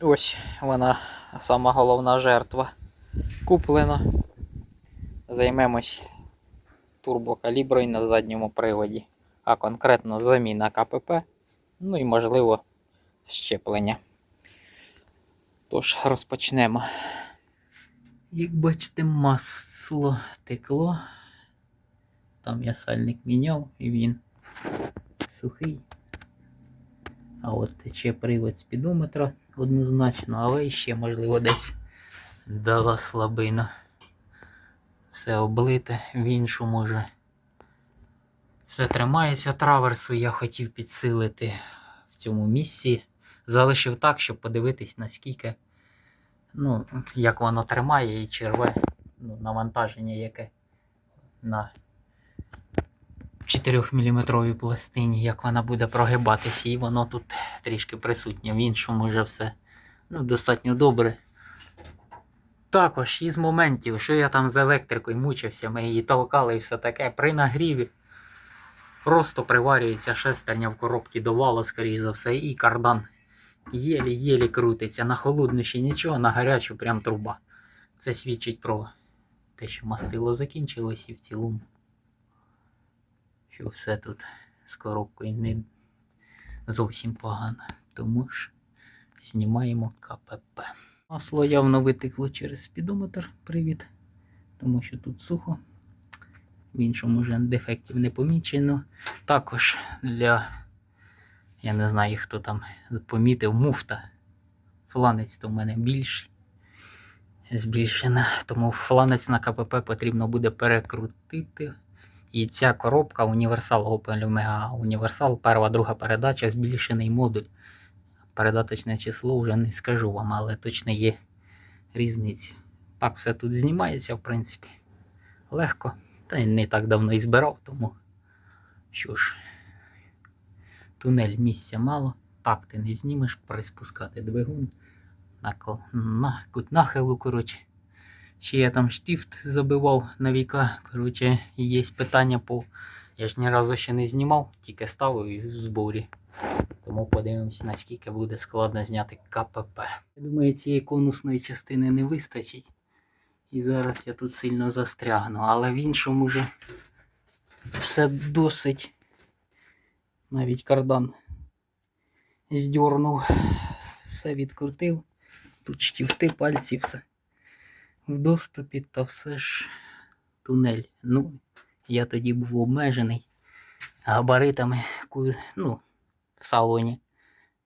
Ось вона сама головна жертва. Куплена. Займемось турбокаліброю на задньому приводі, а конкретно заміна КПП, ну і можливо щеплення. Тож розпочнемо. Як бачите, масло текло. Там я сальник міняв і він сухий. А от тече привод спідометра однозначно, але ще, можливо, десь дала слабина. Все облите, в іншому вже. Все тримається траверсу, я хотів підсилити в цьому місці. Залишив так, щоб подивитись, наскільки, ну, як воно тримає і черве ну, навантаження, яке на 4-мм пластині, як вона буде прогибатися, і воно тут трішки присутнє. В іншому вже все ну, достатньо добре. Також із моментів, що я там з електрикою мучився, ми її толкали і все таке, при нагріві просто приварюється шестерня в коробці до вала, скоріш за все, і кардан єлі-єлі крутиться. На холодну ще нічого, на гарячу прям труба. Це свідчить про те, що мастило закінчилось і в цілому. Що все тут з коробкою не зовсім погано. Тому ж знімаємо КПП. Масло явно витекло через спідометр. Привід. Тому що тут сухо. В іншому вже дефектів не помічено. Також для, я не знаю, хто там помітив, муфта. Фланець то в мене більший. Збільшена. Тому фланець на КПП потрібно буде перекрутити. І ця коробка універсал Opel Omega Універсал, перша, друга передача, збільшений модуль. Передаточне число вже не скажу вам, але точно є різниці. Так все тут знімається, в принципі. Легко. Та й не так давно і збирав, тому що ж, тунель місця мало, так ти не знімеш, приспускати двигун на, на кут нахилу, коротше. Ще я там штифт забивав на віка. Коротше, є питання по. Я ж ні разу ще не знімав, тільки ставив і в зборі. Тому подивимося, наскільки буде складно зняти КПП. Я думаю, цієї конусної частини не вистачить. І зараз я тут сильно застрягну, але в іншому вже все досить. Навіть кардан здьорнув, все відкрутив. Тут штифти, пальці, все в доступі, та все ж тунель. Ну, я тоді був обмежений габаритами ну, в салоні.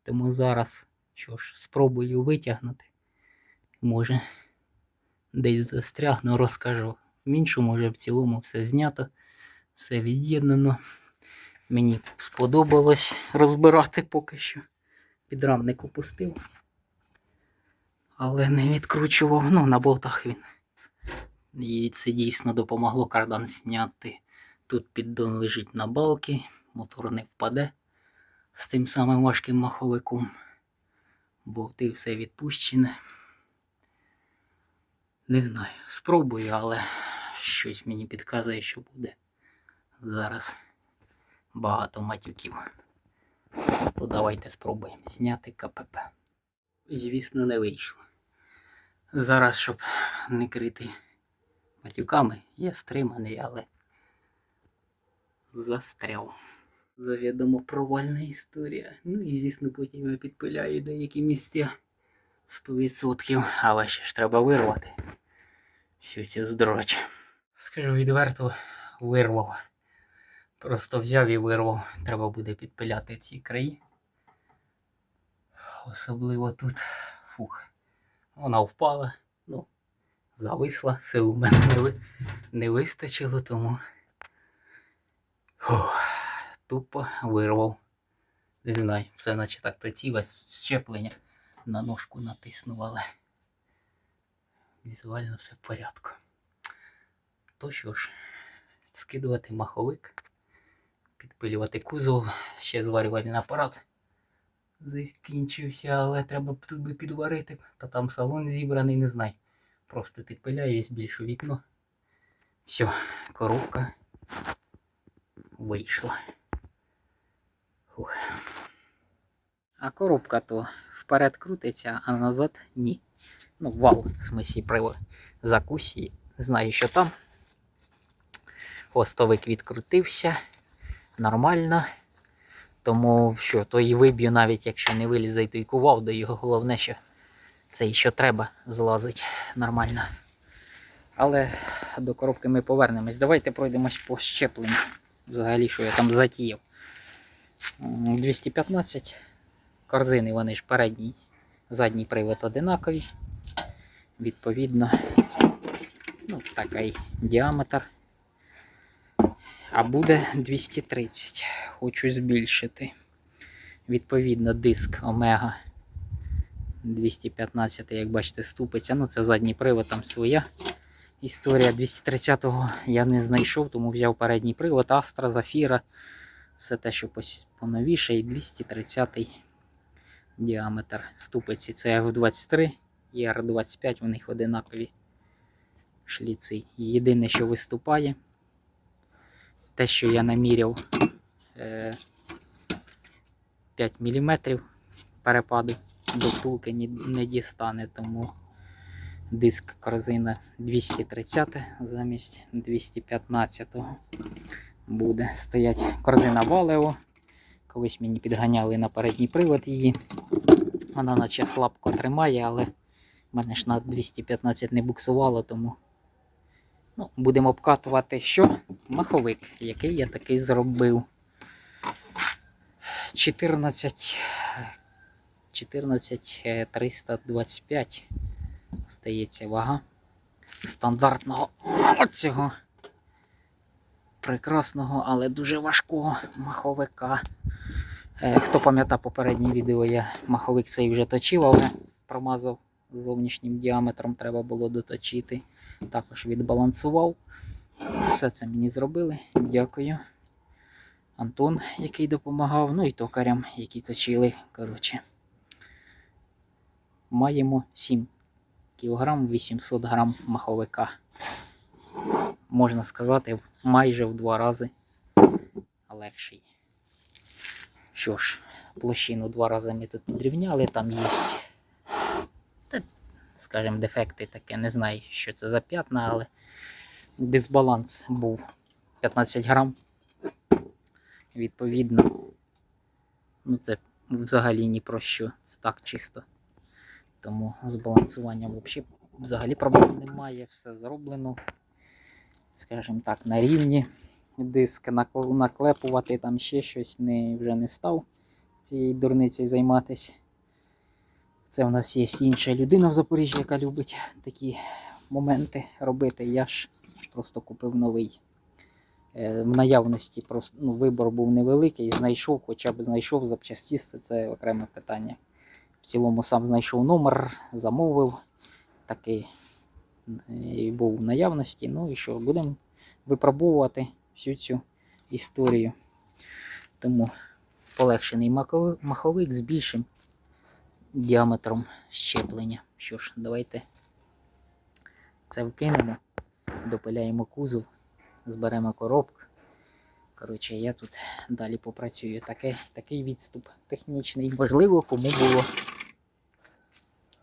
Тому зараз, що ж, спробую витягнути. Може, десь застрягну, розкажу. В іншому вже в цілому все знято, все від'єднано. Мені сподобалось розбирати поки що. Підрамник опустив. Але не відкручував, ну, на болтах він. І це дійсно допомогло кардан зняти. Тут піддон лежить на балки, мотор не впаде з тим самим важким маховиком. Болти все відпущене. Не знаю, спробую, але щось мені підказує, що буде зараз багато матюків. То давайте спробуємо зняти КПП. Звісно, не вийшло. Зараз, щоб не крити матюками, я стриманий, але застряв. Завідомо провальна історія. Ну і звісно, потім я підпиляю деякі місця 100%, але ще ж треба вирвати всю цю здороч. Скажу відверто, вирвав. Просто взяв і вирвав. Треба буде підпиляти ці краї. Особливо тут. Фух. Вона впала. Ну, зависла. Сил у мене не, ви... не вистачило, тому. Фух. Тупо вирвав. Не знаю, все наче так тотіло, щеплення на ножку натиснув, але візуально все в порядку. То що ж, скидувати маховик, підпилювати кузов, ще зварювальний апарат закінчився, але треба тут би підварити, та там салон зібраний, не знаю. Просто підпиляю і збільшу вікно. Все, коробка вийшла. Фух. А коробка то вперед крутиться, а назад ні. Ну, вал, в смислі, при закусі. Знаю, що там. Хвостовик відкрутився. Нормально. Тому що, то і виб'ю, навіть якщо не вилізе, то й кував до його. Головне, що це і що треба злазить нормально. Але до коробки ми повернемось. Давайте пройдемось по щепленню. Взагалі, що я там затіяв. 215 корзини, вони ж передній, задній привод одинакові. Відповідно, ну, такий діаметр. А буде 230. Хочу збільшити. Відповідно, диск Омега 215, як бачите, ступиться. Ну, це задній привод, там своя історія. 230-го я не знайшов, тому взяв передній привод, Астра, Зафіра. Все те, що поновіше, і 230 діаметр ступиці. Це F23 і R25, у них одинакові шліци. Єдине, що виступає, те, що я наміряв е, 5 мм перепаду до втулки не дістане, тому диск корзина 230 замість 215 буде стоять корзина Валео. Колись мені підганяли на передній привод її. Вона наче слабко тримає, але в мене ж на 215 не буксувало, тому ну, будемо обкатувати що? Маховик, який я такий зробив. 14 14 е, 325 стається вага стандартного оцього прекрасного, але дуже важкого маховика. Е, Хто пам'ятає попереднє відео, я маховик цей вже точив, але промазав зовнішнім діаметром, треба було доточити. Також відбалансував. Все це мені зробили. Дякую. Антон, який допомагав, ну і токарям, які точили. Коротше. Маємо 7 кг 800 грам маховика. Можна сказати, майже в два рази легший. Що ж, площину два рази ми тут підрівняли, там є, скажімо, дефекти таке, не знаю, що це за п'ятна, але дисбаланс був 15 грам. Відповідно, ну це взагалі ні про що, це так чисто. Тому з балансуванням взагалі, взагалі проблем немає, все зроблено, скажімо так, на рівні. Диск наклепувати, там ще щось не, вже не став цією дурницею займатися. Це в нас є інша людина в Запоріжжі, яка любить такі моменти робити. Я ж просто купив новий. Е, В наявності просто ну, вибор був невеликий, знайшов, хоча б знайшов запчастісти, це окреме питання. В цілому сам знайшов номер, замовив, такий е, був в наявності. Ну і що, будемо випробовувати всю цю історію. Тому полегшений маховик з більшим діаметром щеплення. Що ж, давайте це вкинемо, допиляємо кузов, зберемо коробку. Коротше, я тут далі попрацюю. Таке, такий відступ технічний. Можливо, кому було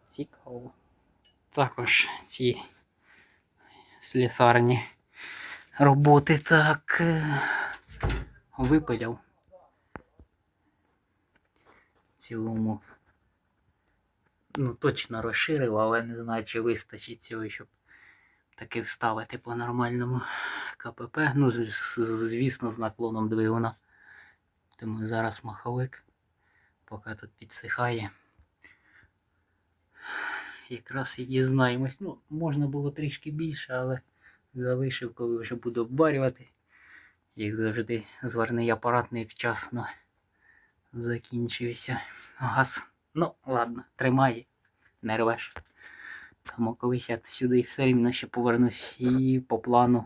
цікаво. Також ці слісарні роботи так е, випиляв. В цілому. Ну, точно розширив, але не знаю, чи вистачить цього, щоб таки вставити по нормальному КПП. Ну, звісно, з наклоном двигуна. Тому зараз маховик, поки тут підсихає. Якраз і дізнаємось. Ну, можна було трішки більше, але залишив, коли вже буду обварювати. Як завжди, зварний апарат невчасно закінчився. Газ. Ну, ладно, тримає, не рвеш. Тому колись я сюди все рівно ще повернусь і по плану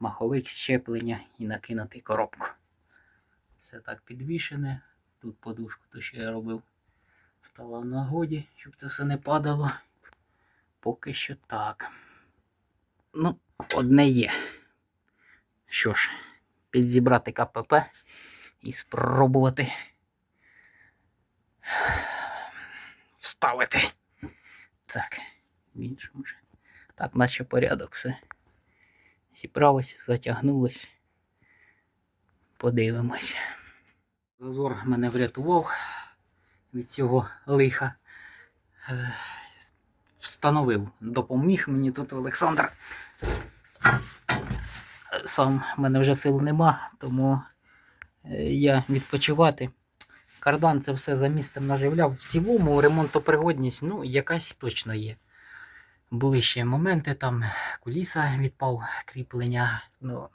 маховик щеплення і накинути коробку. Все так підвішене. Тут подушку, то що я робив, стала в нагоді, щоб це все не падало. Поки що так. Ну, одне є. Що ж, підзібрати КПП і спробувати вставити. Так, в іншому вже. Так, наче порядок все. Зібралось, затягнулось. Подивимось. Зазор мене врятував від цього лиха. Е, Встановив, допоміг мені тут Олександр. Сам в мене вже сил нема, тому е, я відпочивати. Кардан це все за місцем наживляв. В цілому ремонтопригодність, ну, якась точно є. Були ще моменти, там куліса відпав, кріплення. Ну,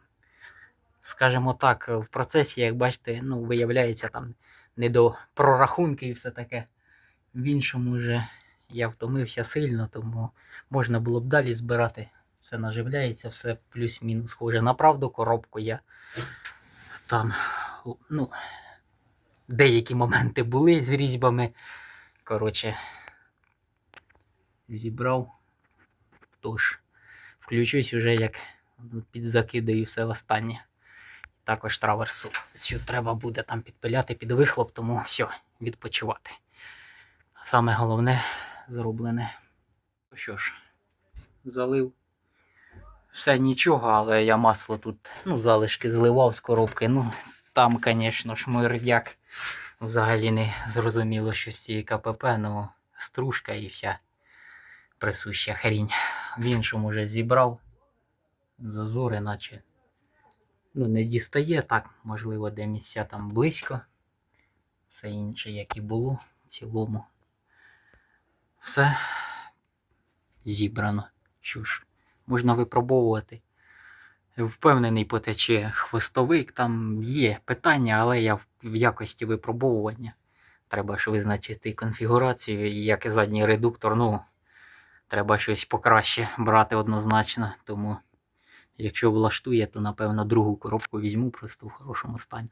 скажімо так, в процесі, як бачите, ну, виявляється там не до прорахунки і все таке. В іншому вже я втомився сильно, тому можна було б далі збирати. Все наживляється, все плюс-мінус схоже на правду. Коробку я там, ну, деякі моменти були з різьбами. Коротше, зібрав. Тож, включусь вже як підзакидаю все останнє. Також траверсу. Цю треба буде там підпиляти під вихлоп, тому все, відпочивати. Саме головне зроблене. Ну Що ж, залив. Все нічого, але я масло тут, ну, залишки зливав з коробки. Ну, там, звісно, шмирдяк. Взагалі не зрозуміло, що з цієї КПП, ну, стружка і вся присуща хрінь. В іншому вже зібрав. Зазори, наче. Ну, не дістає так, можливо, де місця там близько. Все інше, як і було в цілому. Все зібрано. Що ж, можна випробовувати. Впевнений, потече хвостовик, там є питання, але я в якості випробовування. Треба ж визначити конфігурацію, як і задній редуктор, ну, треба щось покраще брати однозначно. Тому, якщо влаштує, то напевно другу коробку візьму просто в хорошому стані.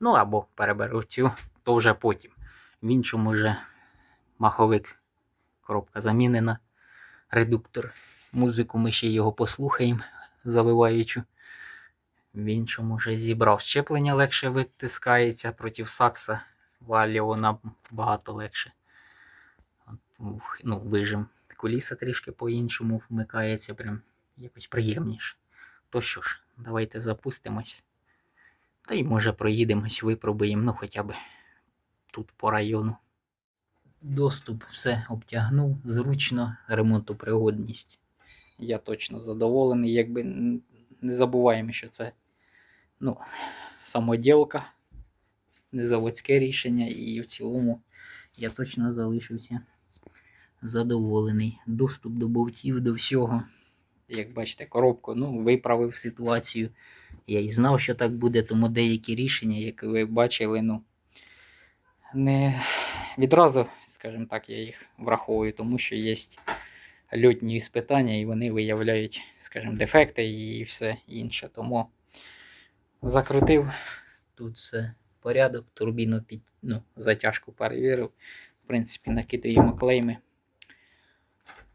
Ну або переберу цю, то вже потім. В іншому вже маховик, коробка замінена, редуктор. Музику ми ще його послухаємо, завиваючу. В іншому вже зібрав щеплення легше витискається проти сакса. Валі вона багато легше. Ну, вижим. Куліса трішки по-іншому вмикається, прям якось приємніше. То що ж, давайте запустимось. Та й може проїдемось, випробуємо, ну хоча б тут по району. Доступ все обтягнув, зручно, ремонтопригодність. Я точно задоволений, якби не забуваємо, що це ну, самоділка, незаводське рішення, і в цілому я точно залишився задоволений. Доступ до болтів, до всього. Як бачите, коробку ну, виправив ситуацію. Я і знав, що так буде, тому деякі рішення, як ви бачили, ну, не відразу, скажімо так, я їх враховую, тому що є льотні іспитання, і вони виявляють, скажімо, дефекти і все інше. Тому закрутив. Тут все порядок, турбіну під ну, затяжку перевірив. В принципі, накидаємо клейми.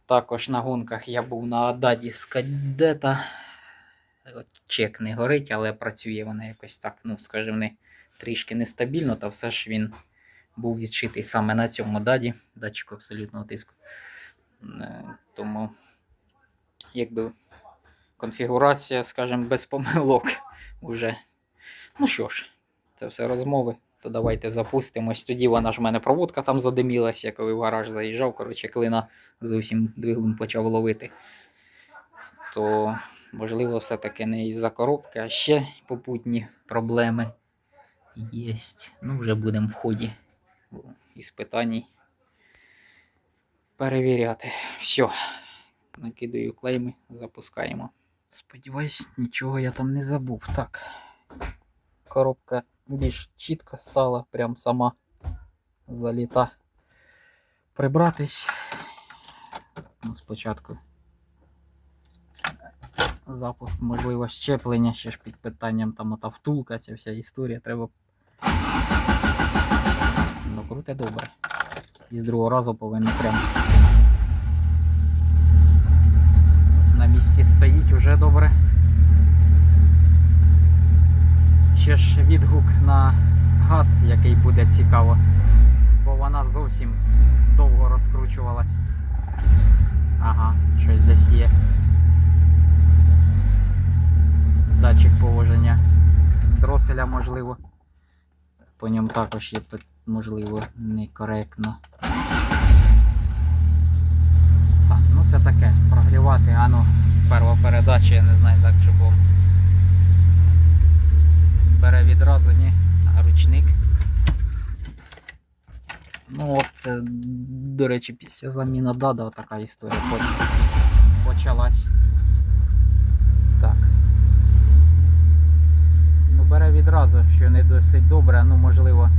Також на гонках я був на Ададі з кадета. Чек не горить, але працює вона якось так, ну, скажімо, не, трішки нестабільно, та все ж він був відшитий саме на цьому даді, датчику абсолютного тиску. Е, Тому, якби конфігурація, скажімо, без помилок уже. Ну що ж, це все розмови. То давайте запустимось. Тоді вона ж в мене проводка там задимілася, коли в гараж заїжджав. Коротше, клина зовсім двигун почав ловити. То, можливо, все-таки не із-за коробки, а ще попутні проблеми є. Ну, вже будемо в ході іспитань перевіряти. Все. Накидаю клейми, запускаємо. Сподіваюсь, нічого я там не забув. Так. Коробка більш чітко стала, прям сама заліта. Прибратись. Ну, спочатку запуск, можливо, щеплення, ще ж під питанням там ота втулка, ця вся історія. Треба. Ну, круте добре. І з другого разу повинно прям на місці стоїть уже добре. Ще ж відгук на газ, який буде цікаво бо вона зовсім довго розкручувалась. Ага, щось десь є. Датчик положення дроселя, можливо. По ньому також є, пи- можливо, некоректно. Так, ну це таке, прогрівати, а ну, перша передача, я не знаю, так чи було. Бере відразу, ні, ручник. Ну от, е, до речі, після заміни дада така історія почалась. Так. Ну, бере відразу, що не досить добре, ну можливо.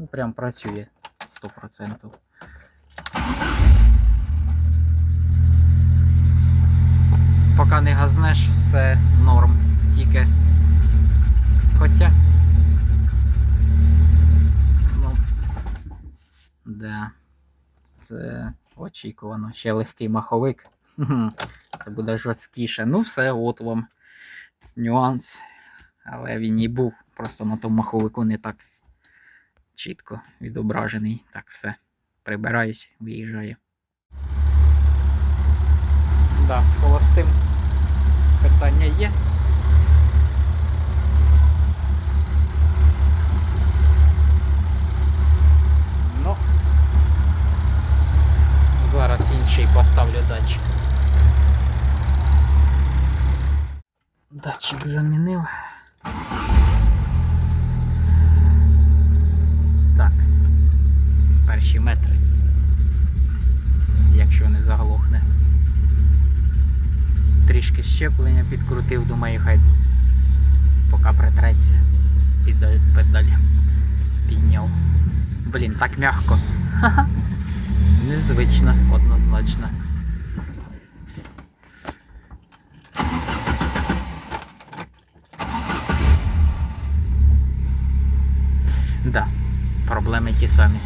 Ну прям працює 100%. Поки не газнеш, все норм. Тільки. Хоча. Ну. Да. Це очікувано. Ще легкий маховик. Це буде жорсткіше. Ну, все, от вам нюанс. Але він і був. Просто на тому маховику не так чітко відображений. Так, все. Прибираюсь, виїжджаю. Да, з холостим питання є. Ну, зараз інший поставлю датчик. Датчик замінив. Так. Перші метри. Якщо не заглохне. Трішки щеплення підкрутив, думаю, хай поки притреться. Педаль, педаль підняв. Блін, так м'яко. Незвично, однозначно. Да, проблеми ті самі.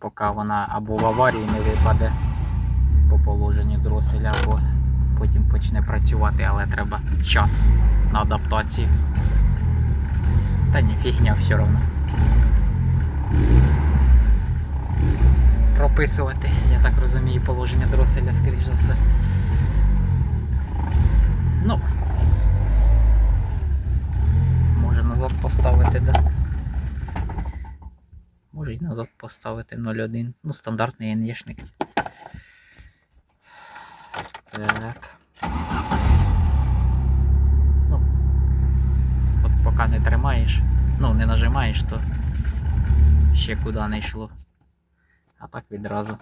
Поки вона або в аварії не випаде по положенню дроселя, або потім почне працювати, але треба час на адаптацію. Та ні, фігня все одно. Прописувати, я так розумію, положення дроселя, скоріш за все. Ну. Може назад поставити, да. Може назад поставити 0.1. Ну, стандартний НЄшник. Так. Ну. От поки не тримаєш, ну не нажимаєш, то ще куди не йшло. А так відразу.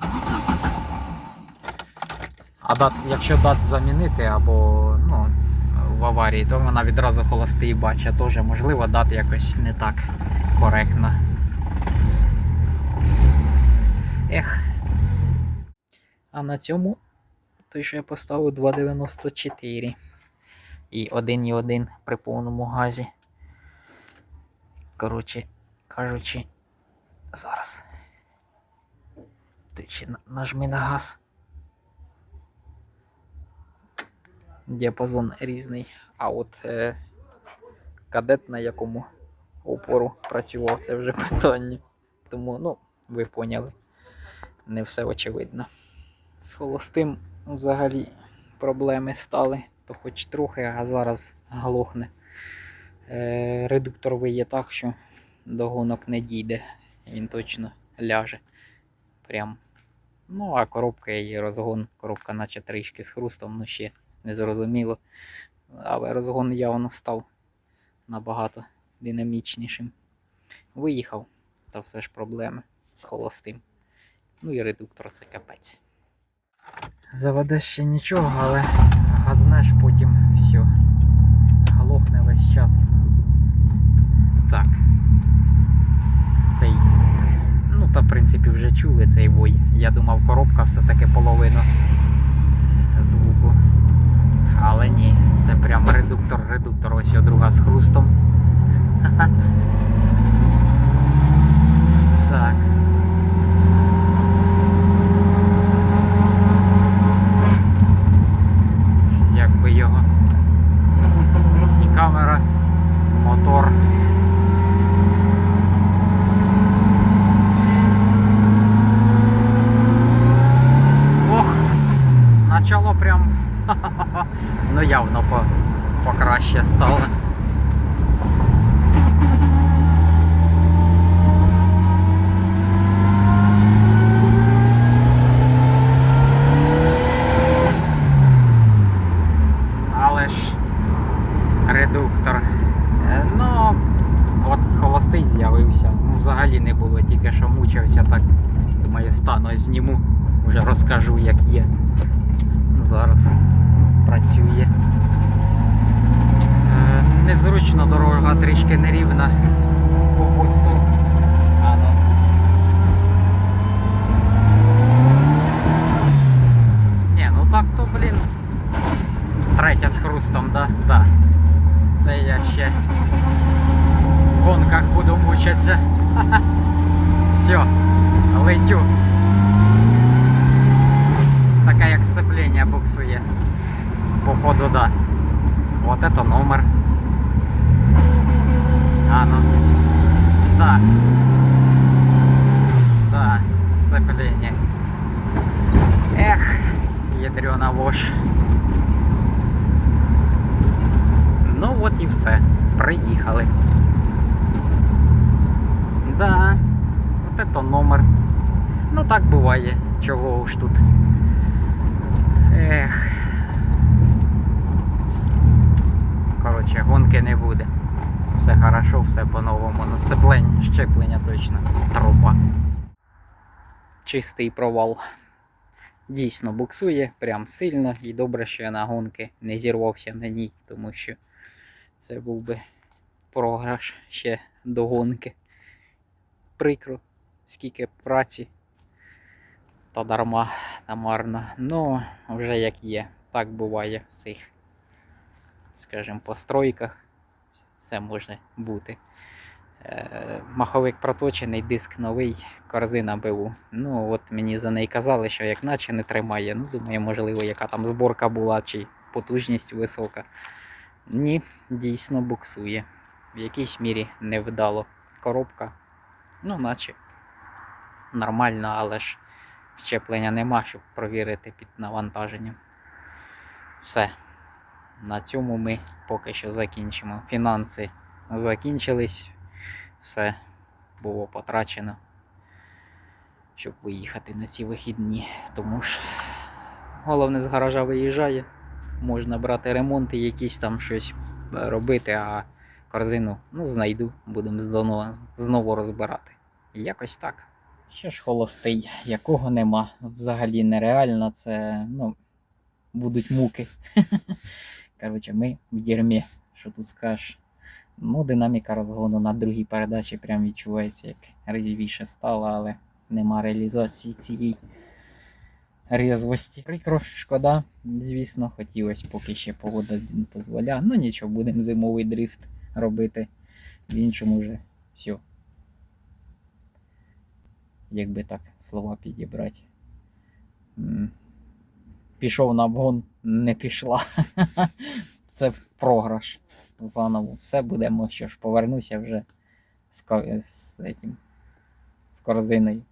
А дат, якщо дат замінити або ну, в аварії, то вона відразу холостий бачить. Теж можливо дат якось не так коректно. Ех. А на цьому той, що я поставив 2,94. І 1,1 при повному газі. Коротше кажучи, зараз. Ти нажми на газ. Діапазон різний. А от е, кадет, на якому опору працював, це вже питання. Тому, ну, ви поняли. Не все очевидно. З холостим взагалі проблеми стали, то хоч трохи, а зараз глохне. Е, редуктор виє так, що до гонок не дійде. Він точно ляже. Прям. Ну, а коробка і розгон. Коробка наче трішки з хрустом, ну ще не зрозуміло. Але розгон явно став набагато динамічнішим. Виїхав, та все ж проблеми з холостим. Ну і редуктор це капець. Заведеш ще нічого, але газнеш потім все. Глохне весь час. Так. Цей. Ну, та в принципі вже чули цей вой. Я думав, коробка все-таки половину звуку. Але ні, це прям редуктор, редуктор. Ось його друга з хрустом. Так. Як би його. І холостий з'явився. Ну, взагалі не було, тільки що мучився так. Думаю, стану зніму, вже розкажу, як є. Зараз працює. Е, Незручно дорога трішки нерівна по посту. Ну. Ні, ну так то, блін. Третя з хрустом, да? Да. Це я ще в гонках буду мучитися. Все, летю. Таке як сцеплення буксує. Походу, да. Вот это номер. А ну. Да. Да, сцепление. Эх, ядрена вошь. Все. Приїхали. Да, от это номер. Ну так буває. Чого ж тут. Ех. Коротше, гонки не буде. Все хорошо, все по-новому. На сцеплення, щеплення точно. Труба. Чистий провал. Дійсно буксує прям сильно і добре, що я на гонки не зірвався на ній, тому що це був би програш ще до гонки. Прикро, скільки праці та дарма та марно. Ну, вже як є. Так буває в цих, скажімо, постройках. Все може бути. Е, Маховик проточений, диск новий, корзина БУ. Ну, от мені за неї казали, що як наче не тримає. Ну, думаю, можливо, яка там зборка була, чи потужність висока. Ні, дійсно буксує. В якійсь мірі невдало. Коробка, ну, наче нормально, але ж щеплення нема, щоб провірити під навантаженням. Все. На цьому ми поки що закінчимо. Фінанси закінчились, все було потрачено, щоб виїхати на ці вихідні. Тому ж головне з гаража виїжджає. Можна брати ремонти, якісь там щось е, робити, а корзину ну, знайду, будемо знову, знову розбирати. Якось так. Ще ж холостий, якого нема. Взагалі нереально, це ну, будуть муки. Коротше, ми в дерьмі, що тут скажеш. Ну, динаміка розгону на другій передачі прям відчувається, як резвіше стало, але нема реалізації цієї різвості. Прикро, шкода, звісно, хотілося, поки ще погода дозволяє. Ну нічого, будемо зимовий дрифт робити. В іншому вже все. Якби так слова підібрати. Пішов на обгон, не пішла. Це програш заново. Все будемо, що ж, повернуся вже з, ко- з, з корзиною.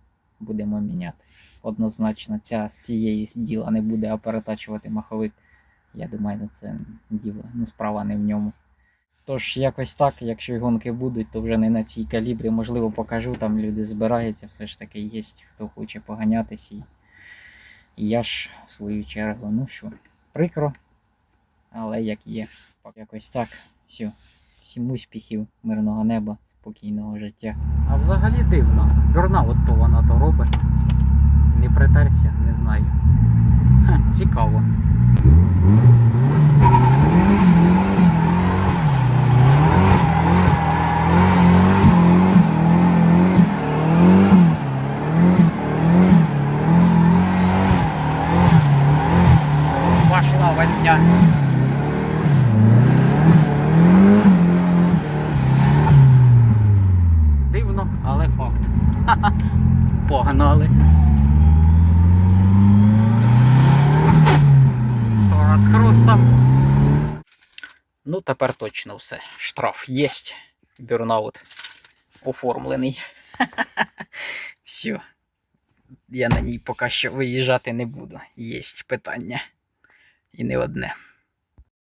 Будемо міняти. Однозначно, ця з цієї діла не буде перетачувати маховик. Я думаю, це діло, ну, справа не в ньому. Тож, якось так, якщо гонки будуть, то вже не на цій калібрі. Можливо, покажу, там люди збираються, все ж таки є, хто хоче поганятись. І, я ж в свою чергу, ну що, прикро, але як є. Якось так. Все. Всім успіхів, мирного неба, спокійного життя. А взагалі дивно. От то вона то робить. Не притерся, не знаю. Цікаво. Пошла возня. Дивно, але факт. Ха-ха. Погнали. То з хрустом. Ну, точно все. Штраф є. Бюрнаут оформлений. Все. Я на ній поки що виїжджати не буду. Є питання. І не одне.